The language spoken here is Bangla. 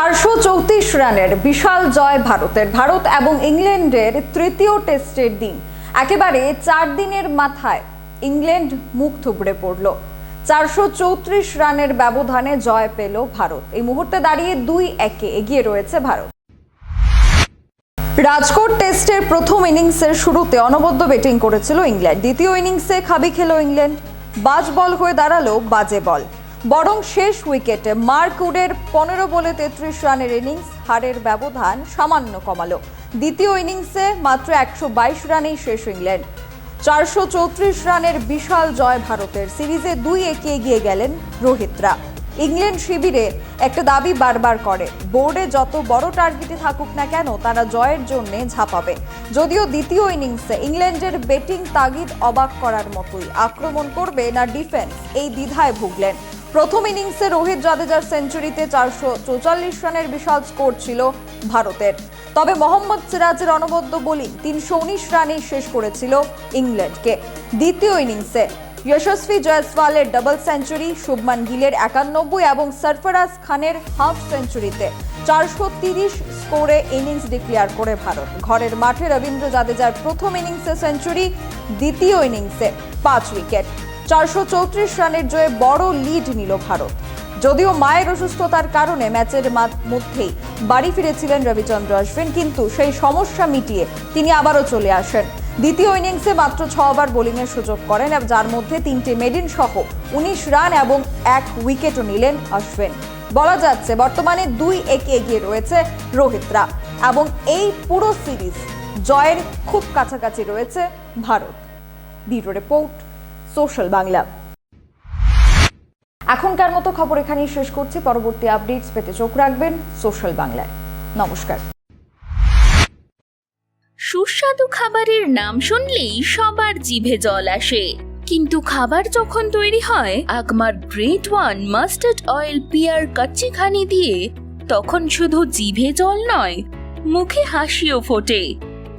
চারশো চৌত্রিশ রানের বিশাল জয় ভারতের। ভারত এবং ইংল্যান্ডের তৃতীয় টেস্টের দিন। একেবারে চার দিনের মাথায় ইংল্যান্ড মুখ থুবড়ে পড়ল। চারশো চৌত্রিশ রানের ব্যবধানে জয় পেল ভারত। এই মুহূর্তে দাঁড়িয়ে দুই একে এগিয়ে রয়েছে ভারত। রাজকোট টেস্টের প্রথম ইনিংসের শুরুতে অনবদ্য ব্যাটিং করেছিল ইংল্যান্ড। দ্বিতীয় ইনিংসে খাবি খেল ইংল্যান্ড। বাজ বল হয়ে দাঁড়াল বাজে বল। বরং শেষ উইকেটে মার্ক উডের পনেরো বলে তেত্রিশ রানের ইনিংস হারের ব্যবধান সামান্য কমালো। দ্বিতীয় ইনিংসে মাত্র একশো বাইশ রানেই শেষ ইংল্যান্ড। চারশো চৌত্রিশ রানের বিশাল জয় ভারতের সিরিজে দুই এগিয়ে গিয়ে গেলেন রোহিতরা। ইংল্যান্ড শিবিরে একটা দাবি বারবার করে, বোর্ডে যত বড় টার্গেটে থাকুক না কেন তারা জয়ের জন্য ঝাঁপাবে। যদিও দ্বিতীয় ইনিংসে ইংল্যান্ডের ব্যাটিং তাগিদ অবাক করার মতোই আক্রমণ করবে না ডিফেন্স, এই দ্বিধায় ভুগলেন। প্রথম ইনিংসে রোহিত জাদেজার সেঞ্চুরিতে চারশো চৌচল্লিশ রানের বিশাল স্কোর ছিল ভারতের। তবে মোহাম্মদ সিরাজের অনবদ্য বোলিং তিনশো উনিশ রানেই শেষ করেছিল ইংল্যান্ডকে। দ্বিতীয় ইনিংসে যশস্বী জয়সওয়ালের ডাবল সেঞ্চুরি, শুভমান গিলের একানব্বই এবং সরফরাজ খানের হাফ সেঞ্চুরিতে চারশো তিরিশ স্কোরে ইনিংস ডিক্লেয়ার করে ভারত। ঘরের মাঠে রবীন্দ্র জাদেজার প্রথম ইনিংসে সেঞ্চুরি, দ্বিতীয় ইনিংসে পাঁচ উইকেট। চারশো চৌত্রিশ রানের জয়ে বড় লিড নিল ভারত। যদিও মায়ের অসুস্থতার কারণে ম্যাচের মধ্যেই বাড়ি ফিরেছিলেন রবিচন্দ্র অশ্বিন, কিন্তু সেই সমস্যা মিটিয়ে তিনি আবারও চলে আসেন। দ্বিতীয় ইনিংসে মাত্র ছ ওভার বোলিংয়ের সুযোগ করেন, যার মধ্যে তিনটে মেডিন সহ উনিশ রান এবং এক উইকেটও নিলেন অশ্বিন। বলা যাচ্ছে, বর্তমানে দুই একে এগিয়ে রয়েছে রোহিতরা এবং এই পুরো সিরিজ জয়ের খুব কাছাকাছি রয়েছে Bharat. Bureau report. Social Bangla. এখনকার মতো খবর এখানেই শেষ করছি। পরবর্তী আপডেটস পেতে চোখ রাখবেন সোশ্যাল বাংলায়। নমস্কার। সুস্বাদু খাবারের নাম শুনলেই সবার জিভে জল আসে। কিন্তু খাবার যখন তৈরি হয়, Agmark great one mustard oil pure kachchi ghani দিয়ে তখন শুধু জিভে জল নয়, মুখে হাসিও ফোটে।